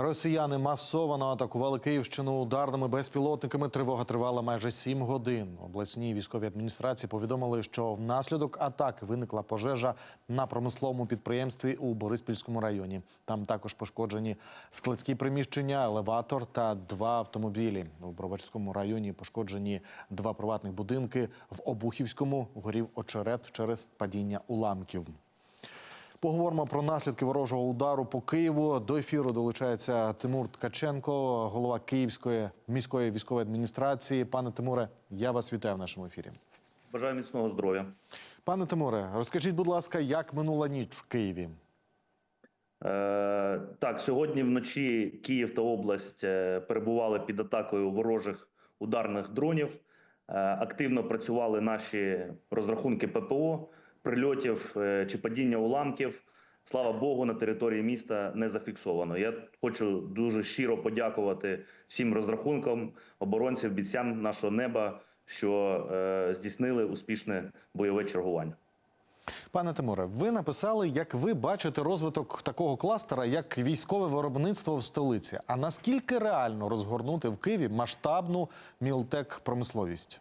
Росіяни масово атакували Київщину ударними безпілотниками. Тривога тривала майже сім годин. Обласній військовій адміністрації повідомили, що внаслідок атаки виникла пожежа на промисловому підприємстві у Бориспільському районі. Там також пошкоджені складські приміщення, елеватор та два автомобілі. У Броварському районі пошкоджені два приватних будинки. В Обухівському горів очерет через падіння уламків. Поговоримо про наслідки ворожого удару по Києву. До ефіру долучається Тимур Ткаченко, голова Київської міської військової адміністрації. Пане Тимуре, я вас вітаю в нашому ефірі. Бажаю міцного здоров'я. Пане Тимуре, розкажіть, будь ласка, як минула ніч в Києві? Е, так, сьогодні вночі Київ та область е, перебували під атакою ворожих ударних дронів. Е, активно працювали наші розрахунки ППО, прильотів е, чи падіння уламків. Слава Богу, на території міста не зафіксовано. Я хочу дуже щиро подякувати всім розрахункам оборонців, бійцям нашого неба, що е, здійснили успішне бойове чергування. Пане Тимуре, ви написали, як ви бачите розвиток такого кластера, як військове виробництво в столиці. А наскільки реально розгорнути в Києві масштабну мілтек промисловість?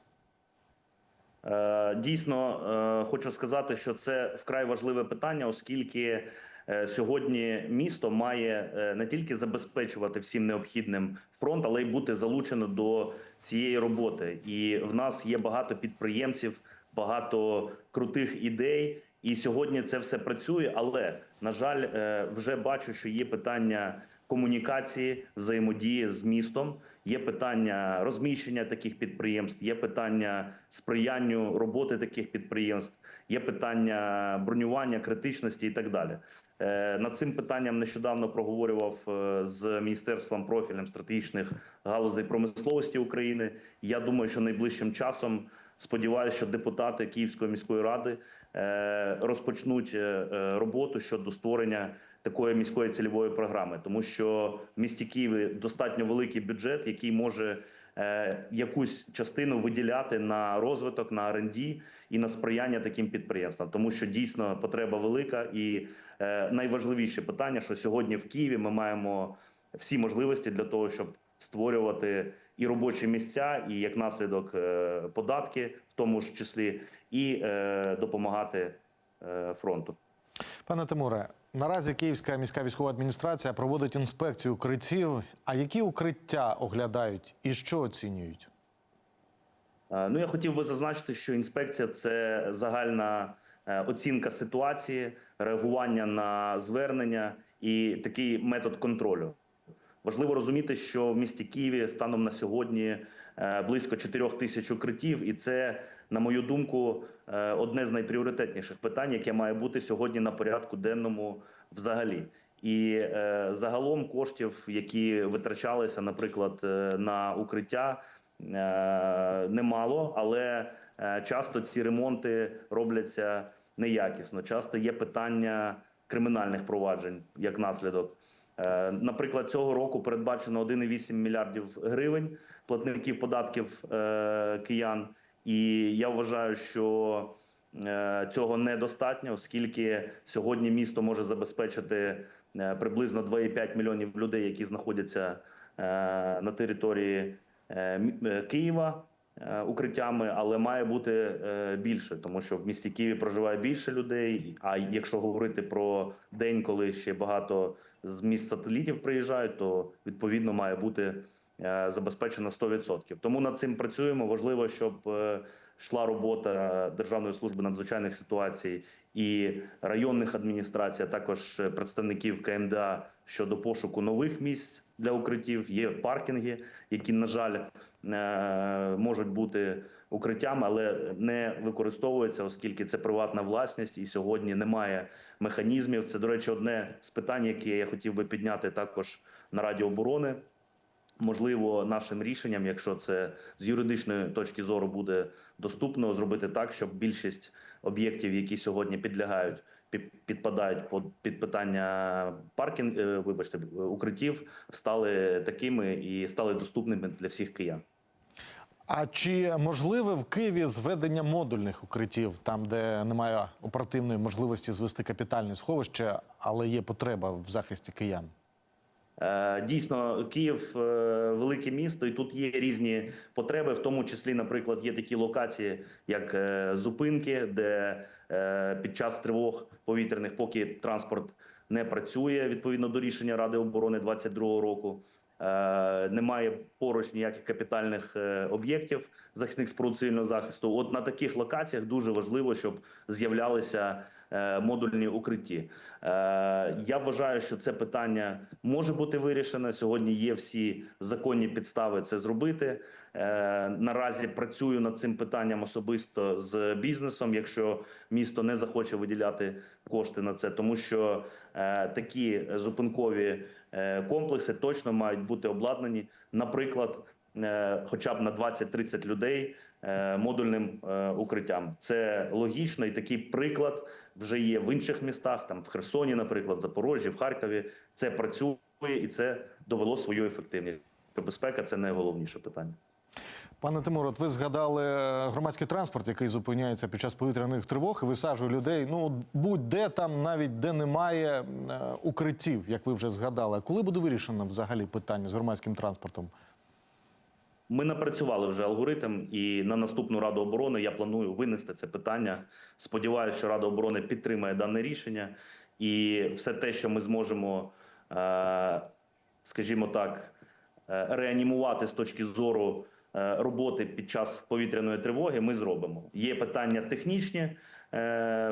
Е, Дійсно, е, хочу сказати, що це вкрай важливе питання, оскільки е, сьогодні місто має не тільки забезпечувати всім необхідним фронт, але й бути залучено до цієї роботи. І в нас є багато підприємців, багато крутих ідей. І сьогодні це все працює. Але на жаль, вже бачу, що є питання комунікації, взаємодії з містом. Є питання розміщення таких підприємств, є питання сприянню роботи таких підприємств, є питання бронювання, критичності і так далі. Е, Над цим питанням нещодавно проговорював е, з міністерством профільним стратегічних галузей промисловості України. Я думаю, що найближчим часом сподіваюся, що депутати Київської міської ради е, розпочнуть роботу щодо створення такої міської цільової програми, тому що в місті Києві достатньо великий бюджет, який може е, якусь частину виділяти на розвиток, на R&D і на сприяння таким підприємствам, тому що дійсно потреба велика, і е, найважливіше питання, що сьогодні в Києві ми маємо всі можливості для того, щоб створювати і робочі місця, і як наслідок е, податки, в тому ж числі, і е, допомагати е, фронту. Пане Тимуре, наразі Київська міська військова адміністрація проводить інспекцію укриттів. А які укриття оглядають і що оцінюють? Е, Ну, я хотів би зазначити, що інспекція це загальна е, оцінка ситуації, реагування на звернення і такий метод контролю. Важливо розуміти, що в місті Києві станом на сьогодні е, близько 4 тисяч укриттів, і це, на мою думку, е, одне з найпріоритетніших питань, яке має бути сьогодні на порядку денному взагалі. І е, загалом коштів, які витрачалися, наприклад, е, на укриття, е, немало, але часто ці ремонти робляться неякісно. Часто є питання кримінальних проваджень як наслідок. Е, Наприклад, цього року передбачено 1,8 мільярдів гривень платників податків е, киян. І я вважаю, що е, цього недостатньо, оскільки сьогодні місто може забезпечити приблизно 2,5 мільйонів людей, які знаходяться на території Києва укриттями, але має бути е, більше, тому що в місті Києві проживає більше людей. А якщо говорити про день, коли ще багато з міст сателітів приїжджають, то відповідно має бути е, забезпечено 100%. Тому над цим працюємо. Важливо, щоб е, йшла робота Державної служби надзвичайних ситуацій і районних адміністрацій, а також е, представників КМДА щодо пошуку нових місць для укриттів. Є паркінги, які, на жаль, е, можуть бути укриттями, але не використовуються, оскільки це приватна власність, і сьогодні немає механізмів. Це, до речі, одне з питань, яке я хотів би підняти також на Раді оборони. Можливо, нашим рішенням, якщо це з юридичної точки зору буде доступно, зробити так, щоб більшість об'єктів, які сьогодні підлягають, під- підпадають під, питання паркінг, е, вибачте, укриттів, стали такими і стали доступними для всіх киян. А чи можливе в Києві зведення модульних укриттів, там, де немає оперативної можливості звести капітальне сховище, але є потреба в захисті киян? Е, Дійсно, Київ е, велике місто, і тут є різні потреби. В тому числі, наприклад, є такі локації, як е, зупинки, де під час тривог повітряних, поки транспорт не працює відповідно до рішення Ради оборони 22 року. Немає поруч ніяких капітальних об'єктів захисних споруд цивільного захисту. От на таких локаціях дуже важливо, щоб з'являлися модульні укритті. Е, Я вважаю, що це питання може бути вирішене. Сьогодні є всі законні підстави це зробити. Е, Наразі працюю над цим питанням особисто з бізнесом, якщо місто не захоче виділяти кошти на це, тому що е, такі зупинкові е, комплекси точно мають бути обладнані, наприклад, е, хоча б на 20-30 людей е, модульним е, укриттям. Це логічно, і такий приклад вже є в інших містах, там в Херсоні, наприклад, Запорожжі, в Харкові. Це працює і це довело свою ефективність. Безпека це найголовніше питання. Пане Тимур, от ви згадали е, громадський транспорт, який зупиняється під час повітряних тривог і висаджує людей. Ну будь-де там, навіть де немає е, укриттів, як ви вже згадали. Коли буде вирішено взагалі питання з громадським транспортом? Ми напрацювали вже алгоритм, і на наступну раду оборони я планую винести це питання. Сподіваюся, що Рада оборони підтримає дане рішення, і все те, що ми зможемо, е, скажімо так, е, реанімувати з точки зору е, роботи під час повітряної тривоги, ми зробимо. Є питання технічні.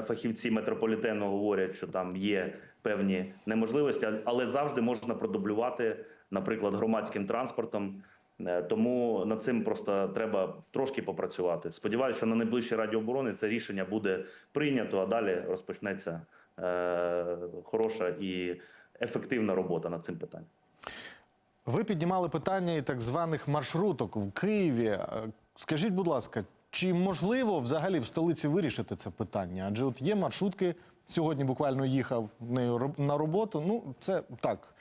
Фахівці метрополітену говорять, що там є певні неможливості, але завжди можна продублювати, наприклад, громадським транспортом. Е, Тому над цим просто треба трошки попрацювати. Сподіваюся, що на найближчій раді оборони це рішення буде прийнято, а далі розпочнеться е, хороша і ефективна робота над цим питанням. Ви піднімали питання і так званих маршруток в Києві. Е, Скажіть, будь ласка, чи можливо взагалі в столиці вирішити це питання? Адже от є маршрутки. Сьогодні буквально їхав нею на роботу. Ну, це так.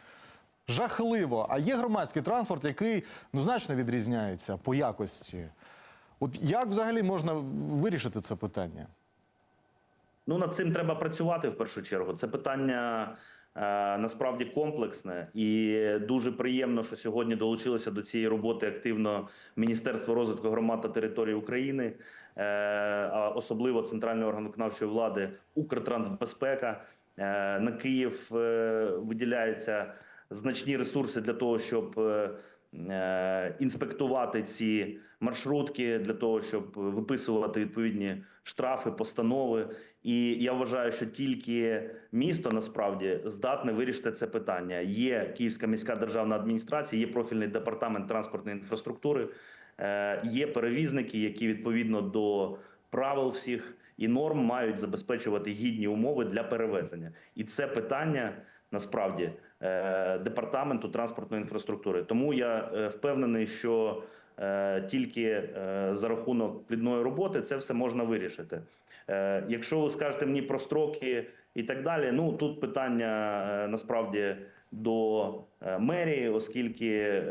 Жахливо. А є громадський транспорт, який ну, значно відрізняється по якості. От як взагалі можна вирішити це питання? Ну над цим треба працювати в першу чергу. Це питання е, насправді комплексне, і дуже приємно, що сьогодні долучилося до цієї роботи активно Міністерство розвитку громад та територій України, е, а особливо центральний орган виконавчої влади Укртрансбезпека. Е, на Київ виділяються значні ресурси для того, щоб е, е, інспектувати ці маршрутки, для того, щоб виписувати відповідні штрафи, постанови. І я вважаю, що тільки місто насправді здатне вирішити це питання. Є Київська міська державна адміністрація, є профільний департамент транспортної інфраструктури, е, є перевізники, які відповідно до правил всіх і норм мають забезпечувати гідні умови для перевезення. І це питання насправді е, департаменту транспортної інфраструктури. Тому я е, впевнений, що е, тільки за рахунок плідної роботи це все можна вирішити. Якщо ви скажете мені про строки і так далі, ну тут питання насправді до мерії, оскільки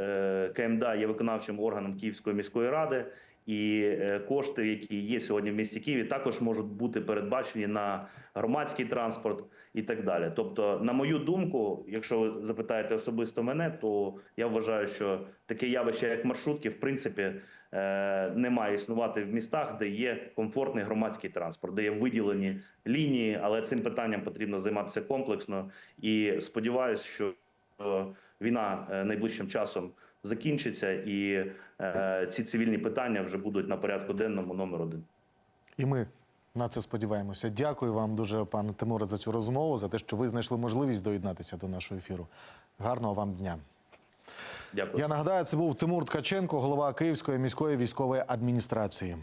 КМДА є виконавчим органом Київської міської ради. І е, кошти, які є сьогодні в місті Києві, також можуть бути передбачені на громадський транспорт і так далі. Тобто, на мою думку, якщо ви запитаєте особисто мене, то я вважаю, що таке явище, як маршрутки, в принципі, е, не має існувати в містах, де є комфортний громадський транспорт, де є виділені лінії, але цим питанням потрібно займатися комплексно. І сподіваюся, що е, війна найближчим часом закінчиться, і е, ці цивільні питання вже будуть на порядку денному номер один. І ми на це сподіваємося. Дякую вам дуже, пане Тимуре, за цю розмову, за те, що ви знайшли можливість доєднатися до нашого ефіру. Гарного вам дня. Дякую. Я нагадаю, це був Тимур Ткаченко, голова Київської міської військової адміністрації.